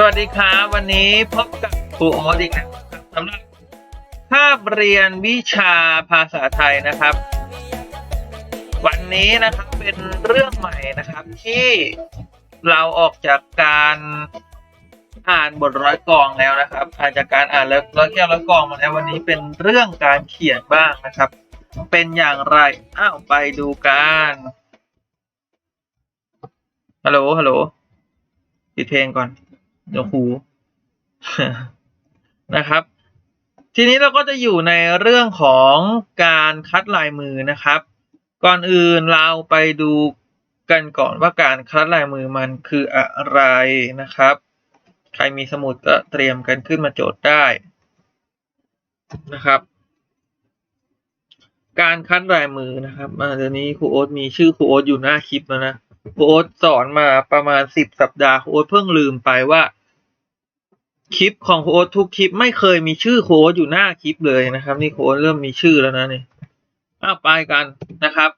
สวัสดีครับวันนี้พบกับครูโอ๊ตอีกแล้วนะครับสำหรับคาบเรียนวิชาภาษาไทยนะครับ วันนี้นะครับเป็นเรื่องใหม่นะครับที่เราออกจากการอ่านบทร้อยกองแล้วนะครับอาจากการอ่านแล้วร้อยแก้วร้อยกองมาแล้ววันนี้เป็นเรื่องการเขียนบ้างนะครับ เป็นอย่างไรอ้าวไปดูกันฮัลโหลฮัลโหลปิดเพลงก่อน เดี๋ยวครูนะครับ ทีนี้เราก็จะอยู่ในเรื่องของการคัดลายมือนะครับ ก่อนอื่นเราไปดูกันก่อนว่าการคัดลายมือมันคืออะไรนะครับ ใครมีสมุดก็เตรียมกันขึ้นมาโจทย์ได้นะครับ การคัดลายมือนะครับเดี๋ยวนี้ครูโอ๊ตมีชื่อครูโอ๊ตอยู่หน้าคลิปแล้วนะครูโอ๊ตสอนมาประมาณสิบสัปดาห์ครูโอ๊ตเพิ่งลืมไปว่า คลิปของโอ๊ตทุกคลิปไม่เคยมีชื่อโอ๊ตอยู่หน้าคลิปเลยนะครับ นี่โอ๊ตเริ่มมีชื่อแล้วนะนี่อ้าวไปกันนะครับ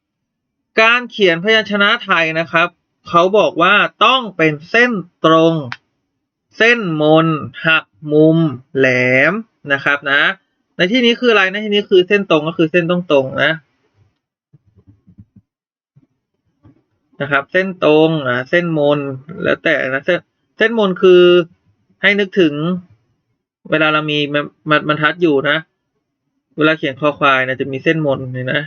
การเขียนพยัญชนะไทยนะครับเขาบอกว่าต้องเป็นเส้นตรง เส้นมน หักมุม แหลมนะครับนะ ในที่นี้คืออะไรในที่นี้คือเส้นตรงก็คือเส้นตรงตรงนะนะครับ เส้นตรงอ่าเส้นมน แล้วแต่นะเส้นเส้นมนคือ ให้นึกถึง เวลาเรามีมันมันบรรทัดอยู่นะ เวลาเขียนคอควายนะจะมีเส้นมนเนี่ยนะ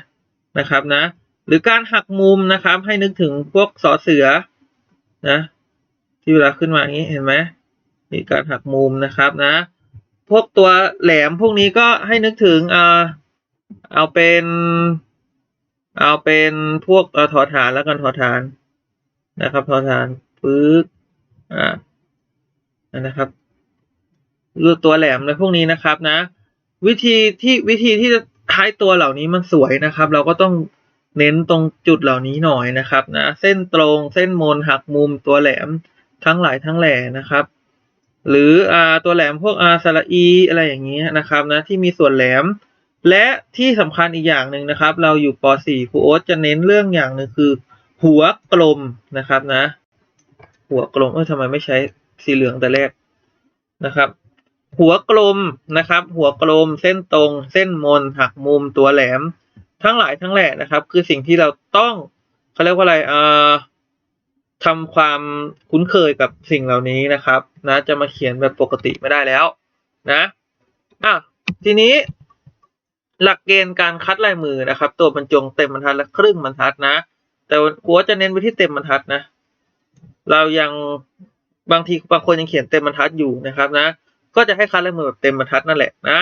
นะครับนะ หรือการหักมุมนะครับ ให้นึกถึงพวกสอเสือนะ ที่เวลาขึ้นมาอย่างนี้เห็นไหมมีการหักมุมนะครับนะ พวกตัวแหลมพวกนี้ก็ให้นึกถึงอ่าเอาเป็น เอาเป็นพวกอถอฐานแล้วกันถอฐานนะครับถอฐานปึ๊บอ่า นะครับรูปตัวแหลมในพวกนี้นะครับนะ วิธีที่วิธีที่จะท้ายตัวเหล่านี้มันสวยนะครับ เราก็ต้องเน้นตรงจุดเหล่านี้หน่อยนะครับนะ เส้นตรงเส้นมนหักมุมตัวแหลมทั้งหลายทั้งแหล่นะครับ หรืออ่าตัวแหลมพวกอาสระอีอะไรอย่างนี้ยนะครับนะที่มีส่วนแหลม และที่สำคัญอีกอย่างหนึ่งนะครับ เราอยู่ป .4 ครูโอ๊ตจะเน้นเรื่องอย่างหนึ่งคือ หัวกลมนะครับนะ หัวกลมเออทำไมไม่ใช้ สีเหลืองแต่แรกนะครับ หัวกลมนะครับ หัวกลมเส้นตรง เส้นมนหักมุมตัวแหลม ทั้งหลายทั้งแหล่นะครับ คือสิ่งที่เราต้องเขาเรียกว่าอะไรเอ่อทำความคุ้นเคยกับสิ่งเหล่านี้นะครับ นะ จะมาเขียนแบบปกติไม่ได้แล้ว นะอะทีนี้หลักเกณฑ์การคัดลายมือนะครับ ตัวบรรจงเต็มบรรทัดและครึ่งบรรทัดนะ แต่หัวจะเน้นไปที่เต็มบรรทัดนะ เรายัง บางทีบางคนยังเขียนเต็มบรรทัดอยู่นะครับนะ ก็จะให้คัดลายมือแบบเต็มบรรทัดนั่นแหละนะ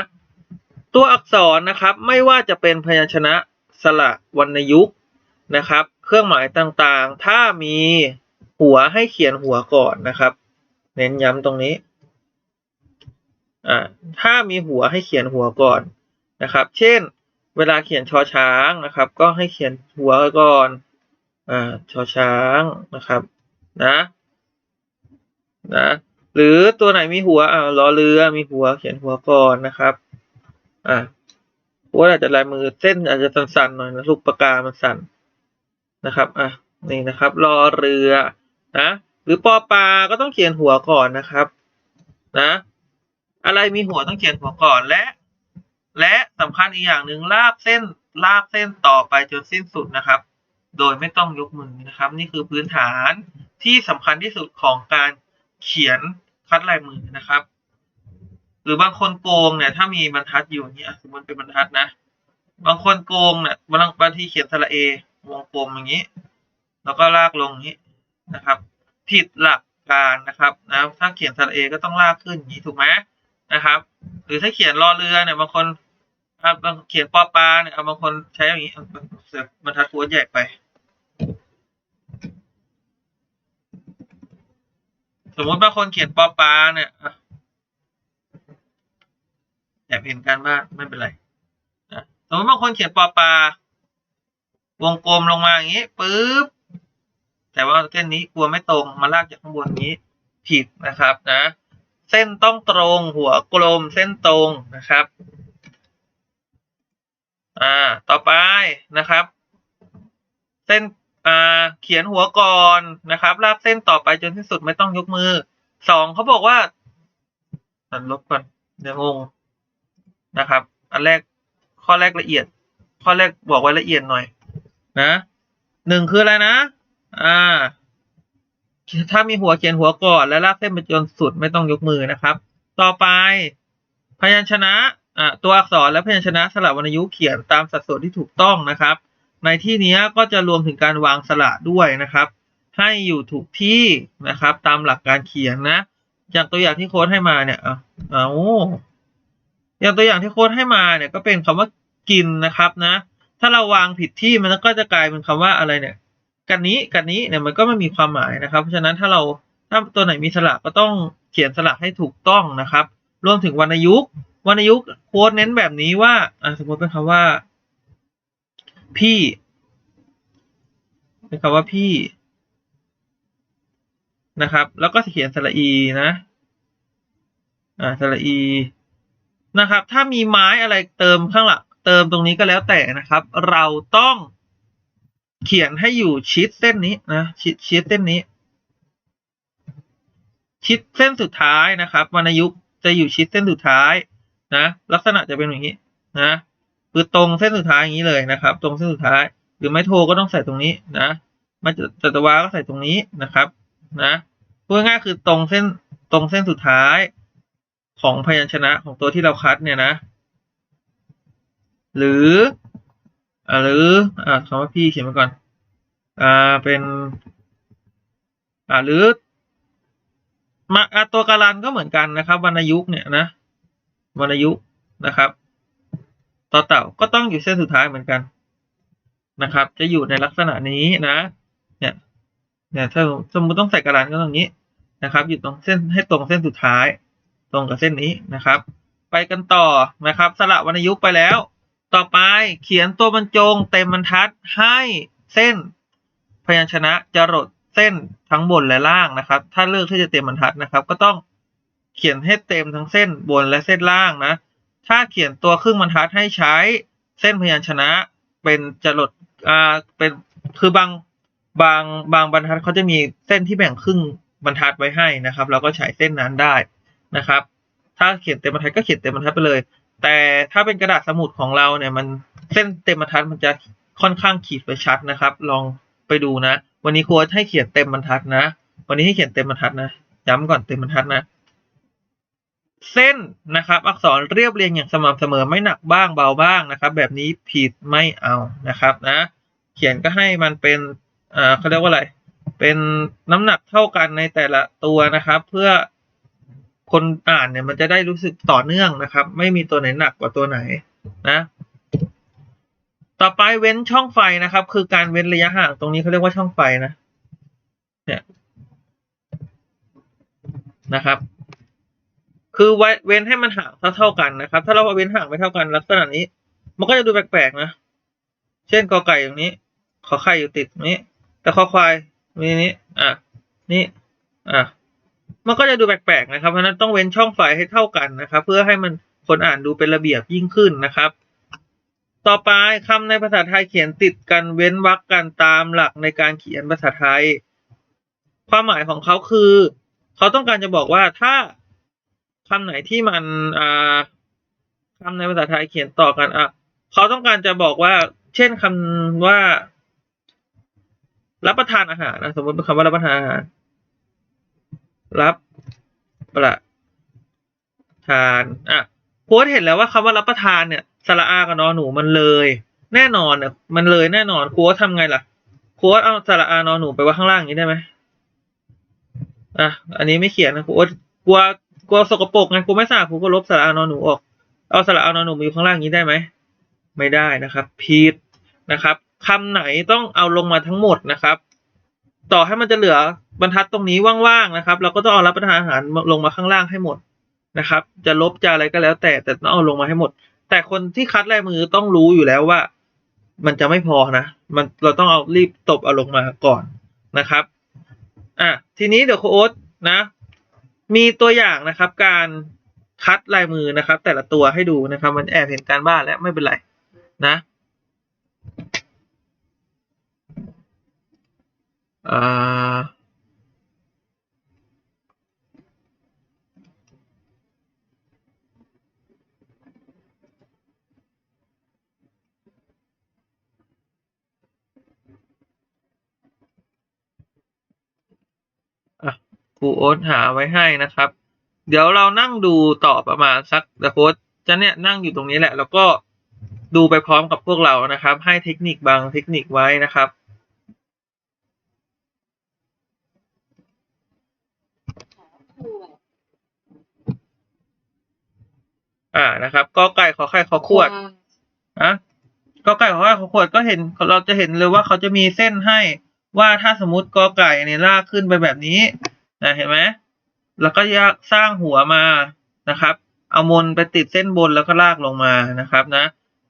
ตัวอักษรนะครับไม่ว่าจะเป็นพยัญชนะสระวรรณยุกต์นะครับ เครื่องหมายต่างๆ ถ้ามีหัวให้เขียนหัวก่อนนะครับ เน้นย้ำตรงนี้อ่าถ้ามีหัวให้เขียนหัวก่อนนะครับ เช่น เวลาเขียนชอช้างนะครับ ก็ให้เขียนหัวก่อนอ่าชอช้างนะครับ นะ นะหรือตัวไหนมีหัวอ่ารอเรือมีหัวเขียนหัวก่อนนะครับอ่าหัวอาจจะลายมือเส้นอาจจะสั่นๆหน่อยนะลูกปากกามันสั่นนะครับอะนี่นะครับรอเรือนะหรือปอปลาก็ต้องเขียนหัวก่อนนะครับ นะ อะไรมีหัวต้องเขียนหัวก่อนและ และสำคัญอีกอย่างหนึ่งลากเส้นลากเส้นต่อไปจนสิ้นสุดนะครับ โดยไม่ต้องยกมือนะครับ นี่คือพื้นฐานที่สำคัญที่สุดของการ เขียนคัดลายมือนะครับ หรือบางคนโกงเนี่ยถ้ามีบรรทัดอยู่อย่างนี้อะสมมติเป็นบรรทัดนะ บางคนโกงเนี่ยบางบางทีเขียนสระเอวงกลมอย่างนี้ แล้วก็ลากลงนี้นะครับ ผิดหลักการนะครับนะถ้าเขียนสระเอก็ต้องลากขึ้นอย่างนี้ถูกไหมนะครับ หรือถ้าเขียนรอเรือเนี่ยบางคนบางเขียนปอปลาเนี่ยบางคนใช้อย่างนี้บรรทัดหัวแยกไป สมมติบางคนเขียนปอปลาเนี่ยอะแอบเห็นการบ้านไม่เป็นไรนะสมมติบางคนเขียนปอปลาวงกลมลงมาอย่างนี้ปึ๊บแต่ว่าเส้นนี้กลัวไม่ตรงมาลากจากข้างบนนี้ผิดนะครับนะ เส้นต้องตรงหัวกลมเส้นตรงนะครับ อ่า ต่อไปนะครับ เส้น อ่า เขียนหัวก่อนนะครับลากเส้นต่อไปจนที่สุดไม่ต้องยกมือสองเขาบอกว่าตัดลบก่อนเดี๋ยวงงนะครับ อันแรกข้อแรกละเอียด ข้อแรกบอกไว้ละเอียดหน่อย นะหนึ่งคืออะไรนะ อ่า ถ้ามีหัวเขียนหัวก่อนแล้วลากเส้นไปจนสุดไม่ต้องยกมือนะครับ ต่อไป พยัญชนะอ่าตัวอักษรและพยัญชนะสระวรรณยุกต์เขียนตามสัดส่วนที่ถูกต้องนะครับ ในที่นี้ก็จะรวมถึงการวางสระด้วยนะครับ ให้อยู่ถูกที่นะครับ ตามหลักการเขียนนะ อย่างตัวอย่างที่โค้ดให้มาเนี่ยเอาอย่างตัวอย่างที่โค้ดให้มาเนี่ยก็เป็นคำว่ากินนะครับนะ ถ้าเราวางผิดที่มันก็จะกลายเป็นคำว่าอะไรเนี่ย กันนี้กันนี้เนี่ยมันก็ไม่มีความหมายนะครับ เพราะฉะนั้นถ้าเราถ้าตัวไหนมีสระก็ต้องเขียนสระให้ถูกต้องนะครับ รวมถึงวรรณยุกต์วรรณยุกต์โค้ดเน้นแบบนี้ว่าสมมติเป็นคำว่า พี่เป็นคำว่าพี่นะครับ แล้วก็เขียนสระอีนะ อ่าสระอีนะครับ ถ้ามีไม้อะไรเติมข้างหลังเติมตรงนี้ก็แล้วแต่นะครับ เราต้องเขียนให้อยู่ชิดเส้นนี้นะชิดชิดเส้นนี้ ชิดเส้นสุดท้ายนะครับวรรณยุกต์จะอยู่ชิดเส้นสุดท้ายนะ ลักษณะจะเป็นอย่างนี้นะ คือตรงเส้นสุดท้ายอย่างนี้เลยนะครับ ตรงเส้นสุดท้าย หรือไม่โทรก็ต้องใส่ตรงนี้นะมาจัตวาก็ใส่ตรงนี้นะครับนะพูดง่ายคือตรงเส้นตรงเส้นสุดท้ายของพยัญชนะของตัวที่เราคัดเนี่ยนะ หรืออ่าหรืออ่าคำว่าพี่เขียนมาก่อนอ่าเป็นอ่าหรือมาตัวการันก็เหมือนกันนะครับวรรณยุกเนี่ยนะวรรณยุกนะครับ ต่อเต่าก็ต้องอยู่เส้นสุดท้ายเหมือนกันนะครับ จะอยู่ในลักษณะนี้นะ เนี่ยเนี่ยถ้าสมมติต้องใส่การันก็ตรงนี้นะครับ อยู่ตรงเส้นให้ตรงเส้นสุดท้าย ตรงกับเส้นนี้นะครับ ไปกันต่อนะครับ สระวรรณยุกต์ไปแล้ว ต่อไปเขียนตัวบรรจงเต็มบรรทัดให้เส้นพยัญชนะจรดเส้นทั้งบนและล่างนะครับ ถ้าเลือกที่จะเต็มบรรทัดนะครับ ก็ต้องเขียนให้เต็มทั้งเส้นบนและเส้นล่างนะ ถ้าเขียนตัวครึ่งบรรทัดให้ใช้เส้นพยัญชนะเป็นจรดอ่าเป็นคือบางบางบางบรรทัดเขาจะมีเส้นที่แบ่งครึ่งบรรทัดไว้ให้นะครับ เราก็ใช้เส้นนั้นได้นะครับ ถ้าเขียนเต็มบรรทัดก็เขียนเต็มบรรทัดไปเลย แต่ถ้าเป็นกระดาษสมุดของเราเนี่ยมันเส้นเต็มบรรทัดมันจะค่อนข้างขีดไว้ชัดนะครับ ลองไปดูนะ วันนี้ครูให้เขียนเต็มบรรทัดนะ วันนี้ให้เขียนเต็มบรรทัดนะ ย้ำก่อนเต็มบรรทัดนะ เส้นนะครับ อักษรเรียบเรียงอย่างสม่ำเสมอไม่หนักบ้างเบาบ้างนะครับ แบบนี้ผิดไม่เอานะครับนะ เขียนก็ให้มันเป็นอ่าเขาเรียกว่าอะไร เป็นน้ำหนักเท่ากันในแต่ละตัวนะครับ เพื่อคนอ่านเนี่ยมันจะได้รู้สึกต่อเนื่องนะครับ ไม่มีตัวไหนหนักกว่าตัวไหนนะ ต่อไปเว้นช่องไฟนะครับ คือการเว้นระยะห่างตรงนี้เขาเรียกว่าช่องไฟนะ เนี่ยนะครับ คือเว้นให้มันห่างเท่ากันนะครับ ถ้าเราเว้นห่างไม่เท่ากันลักษณะนี้ มันก็จะดูแปลกๆนะ เช่นกอไก่อย่างนี้ ขอไข่อยู่ติดนี้ แต่คอควายมีนี้อะนี่อะมันก็จะดูแปลกๆนะครับ เพราะฉะนั้นต้องเว้นช่องไฟให้เท่ากันนะครับ เพื่อให้มันคนอ่านดูเป็นระเบียบยิ่งขึ้นนะครับ ต่อไปคำในภาษาไทยเขียนติดกันเว้นวรรคกันตามหลักในการเขียนภาษาไทย ความหมายของเขาคือ เขาต้องการจะบอกว่าถ้า คำไหนที่มันอ่าคำในภาษาไทยเขียนต่อกันอะเขาต้องการจะบอกว่า เช่นคำว่า รับประทานอาหารนะสมมติเป็นคำว่ารับประทานอาหาร รับประทานอะโค้ดเห็นแล้วว่าคำว่ารับประทานเนี่ยสระอากับนอหนูมันเลย แน่นอนเนี่ยมันเลยแน่นอนโค้ดทำไงล่ะโค้ดเอาสระอานอหนูไปไว้ข้างล่างอย่างนี้ได้ไหมอะ อันนี้ไม่เขียนนะโค้ดกลัว กลัวสกปรกไงกลัวไม่สะอาดครูก็ลบสระอานอหนูออก เอาสระอานอหนูมาอยู่ข้างล่างนี้ได้ไหม ไม่ได้นะครับผิดนะครับคำไหนต้องเอาลงมาทั้งหมดนะครับ ต่อให้มันจะเหลือบรรทัดตรงนี้ว่างๆนะครับ เราก็ต้องเอารับประทานอาหารลงมาข้างล่างให้หมดนะครับ จะลบจะอะไรก็แล้ว แต่แต่ต้องเอาลงมาให้หมด แต่คนที่คัดลายมือต้องรู้อยู่แล้วว่า มันจะไม่พอนะมันเราต้องเอารีบตบเอาลงมาก่อนนะครับ อะทีนี้เดี๋ยวโค้ดนะ มีตัวอย่างนะครับ การคัดลายมือนะครับ แต่ละตัวให้ดูนะครับ มันแอบเห็นการบ้านแล้วไม่เป็นไรนะอ่า ครู โอ๊ตหาไว้ให้นะครับ เดี๋ยวเรานั่งดูต่อประมาณสักเดี๋ยวโค้ชจะเนี่ยนั่งอยู่ตรงนี้แหละ แล้วก็ดูไปพร้อมกับพวกเรานะครับ ให้เทคนิคบางเทคนิคไว้นะครับอ่านะครับกอไก่ขอไข่ขอขวดอะกอไก่ขอไข่ขอขวดก็เห็นเราจะเห็นเลยว่าเขาจะมีเส้นให้ว่าถ้าสมมติกอไก่เนี่ยลากขึ้นไปแบบนี้ นะเห็นไหมแล้วก็ยากสร้างหัวมานะครับ เอามนไปติดเส้นบนแล้วก็ลากลงมานะครับนะ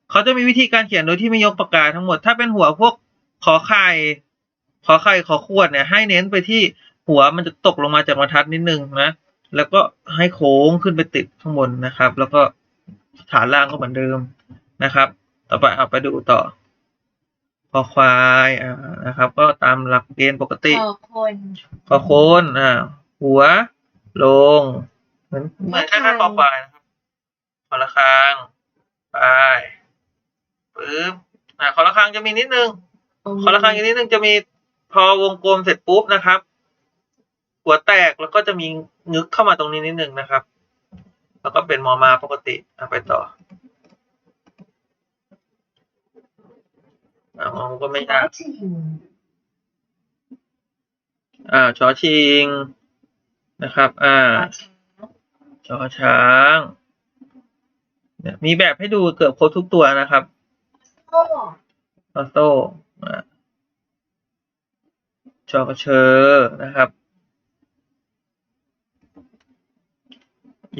เขาจะมีวิธีการเขียนโดยที่ไม่ยกปากกาทั้งหมด ถ้าเป็นหัวพวกขอไข่ขอไข่ขอขวดเนี่ย ให้เน้นไปที่หัวมันจะตกลงมาจากบรรทัดนิดนึงนะ แล้วก็ให้โค้งขึ้นไปติดข้างบนนะครับ แล้วก็ฐานล่างก็เหมือนเดิมนะครับ ต่อไปเอาไปดูต่อ คอควายอ่านะครับ ก็ตามหลักเกณฑ์ปกติต่อคนคอโคนอ่าหัว ลง เหมือนเหมือนแค่แค่คอควายนะครับคอละคางไปปึ๊บอ่าคอละคางจะมีนิดนึงคอละคางอีกนิดนึงจะมีพอวงกลมเสร็จปุ๊บนะครับ หัวแตกแล้วก็จะมีงึกเข้ามาตรงนี้นิดนึงนะครับ แล้วก็เป็นมอมาปกติอะไปต่ออ่า มองก็ไม่ยากจริงอ่าชอชิง นะครับ อ่าชอช้างเนี่ยมีแบบให้ดูเกือบครบทุกตัวนะครับโอ้ออโต้อ่าชอกระเชอนะครับ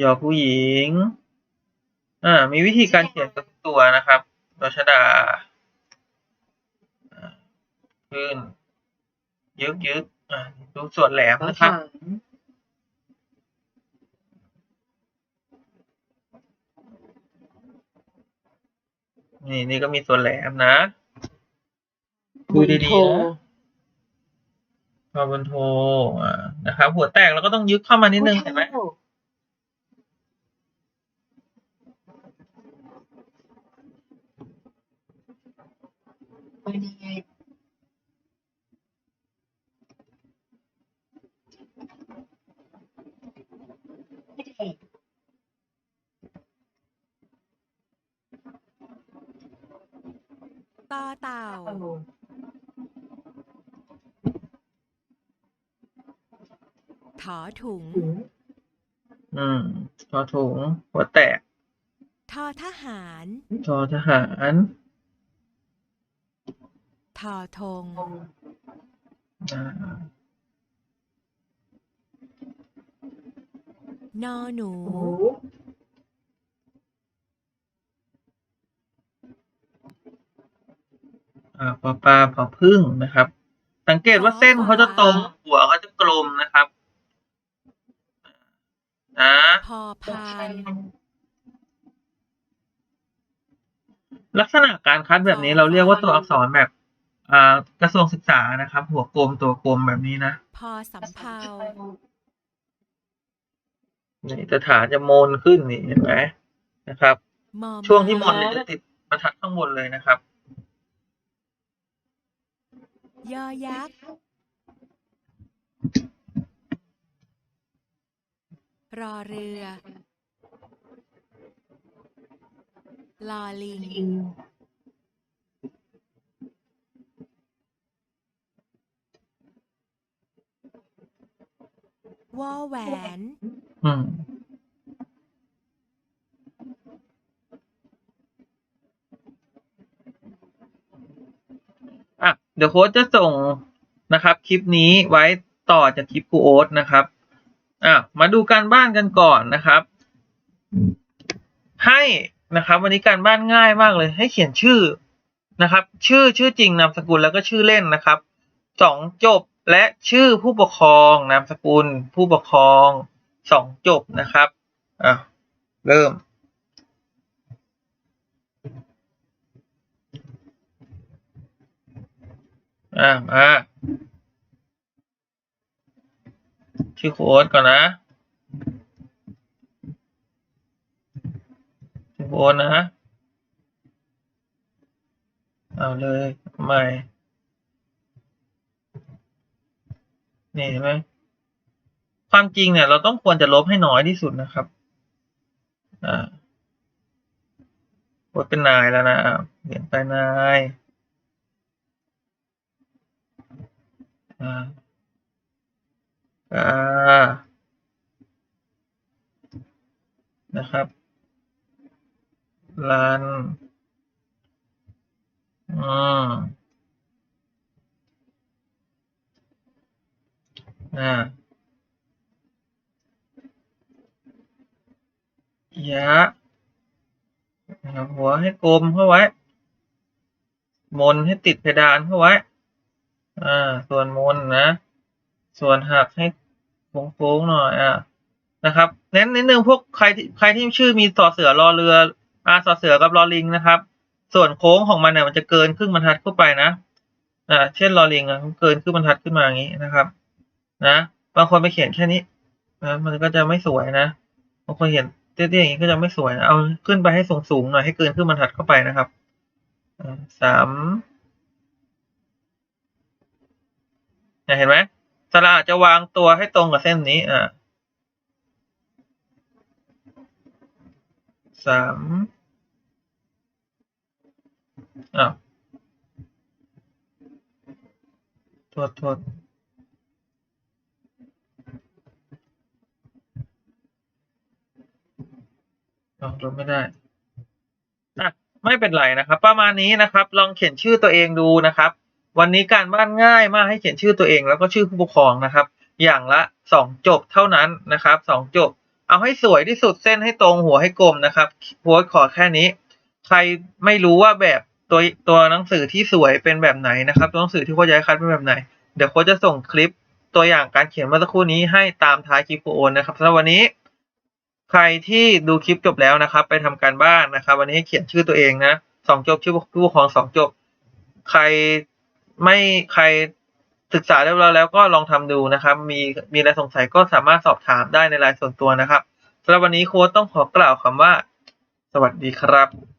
ยอผู้หญิง อ่า มีวิธีการเขียนกับทุกตัวนะครับดชดาอ่า ขึ้นยึกยึกอ่าดูส่วนแหลมนะครับ นี่นี่ก็มีส่วนแหลมนะ ดูดีๆนะพอบนโทอ่านะครับ หัวแตกแล้วก็ต้องยึกเข้ามานิดนึงเห็นไหมวันนี้ไม่ ต่อเต่าโอ้ถอถุงถึงอืมทอถุง หัวแตกทอทหาร ทอทหารทอธงองอ่านอหนูหมู ปลาปลาเผาพึ่งนะครับ สังเกตว่าเส้นเขาจะตรงหัวเขาจะกลมนะครับ นะพอพานลักษณะการคัดแบบนี้เราเรียกว่าตัวอักษรแบบอ่ากระทรวงศึกษานะครับ หัวกลมตัวกลมแบบนี้นะ พอสำเภานี่จะฐานจะโมนขึ้นนี่เห็นไหมนะครับมอช่วงที่มนเนี่ยจะติดบรรทัดข้างบนเลยนะครับ ยอยักษ์ รอเรือ ลอลิง วอแหวน อืม เดี๋ยวโค้ชจะส่งนะครับ คลิปนี้ไว้ต่อจากคลิปครูโอ๊ตนะครับอะมาดูการบ้านกันก่อนนะครับ ให้นะครับ วันนี้การบ้านง่ายมากเลย ให้เขียนชื่อนะครับ ชื่อชื่อจริงนามสกุลแล้วก็ชื่อเล่นนะครับสองจบและชื่อผู้ปกครองนามสกุล ผู้ปกครองสองจบนะครับอะเริ่ม อะมาชื่อโค้ดก่อนนะชื่อโค้ดนะ เอาเลยใหม่ นี่เห็นไหมความจริงเนี่ย เราต้องควรจะลบให้น้อยที่สุดนะครับ อ่าโค้ดเป็นนายแล้วนะเปลี่ยนไปนาย อ่าอ่านะครับรันอืมอ่ายะหัวให้กลมเข้าไว้ มนให้ติดเพดานเข้าไว้ อ่า ส่วนมนนะ ส่วนหักให้โค้งๆหน่อยอ่านะครับ เน้นนิดนึงพวกใครที่ใครที่ชื่อมีสอเสือรอเรืออ่าสอเสือกับรอลิงนะครับ ส่วนโค้งของมันเนี่ยมันจะเกินครึ่งบรรทัดเข้าไปนะอ่าเช่นรอลิงอะเกินครึ่งบรรทัดขึ้นมาอย่างนี้นะครับ นะบางคนไปเขียนแค่นี้นะมันก็จะไม่สวยนะบางคนเขียนเตี้ยๆอย่างนี้ก็จะไม่สวยนะเอาขึ้นไปให้สูงๆหน่อยให้เกินครึ่งบรรทัดเข้าไปนะครับอ่าสาม เนี่ยเห็นไหมสระจะวางตัวให้ตรงกับเส้นนี้ อ่าสามอ้าวโทษโทษอ้าวลบไม่ได้อะไม่เป็นไรนะครับ ประมาณนี้นะครับ ลองเขียนชื่อตัวเองดูนะครับ วันนี้การบ้านง่ายมากให้เขียนชื่อตัวเองแล้วก็ชื่อผู้ปกครองนะครับ อย่างละสองจบเท่านั้นนะครับสองจบ เอาให้สวยที่สุดเส้นให้ตรงหัวให้กลมนะครับโพสขอแค่นี้ ใครไม่รู้ว่าแบบตัวตัวหนังสือที่สวยเป็นแบบไหนนะครับ ตัวหนังสือที่โค้ชจะให้คัดเป็นแบบไหน เดี๋ยวโค้ชจะส่งคลิปตัวอย่างการเขียนเมื่อสักครู่นี้ให้ตามท้ายคลิปโอนนะครับสำหรับวันนี้ ใครที่ดูคลิปจบแล้วนะครับ ไปทำการบ้านนะครับ วันนี้ให้เขียนชื่อตัวเองนะสองจบชื่อผู้ปกครองสองจบ ใคร ไม่ใครศึกษาเรียบร้อยแล้วก็ลองทำดูนะครับ มีมีอะไรสงสัยก็สามารถสอบถามได้ในไลน์ส่วนตัวนะครับสำหรับวันนี้โค้ดต้องขอกล่าวคำว่า สวัสดีครับ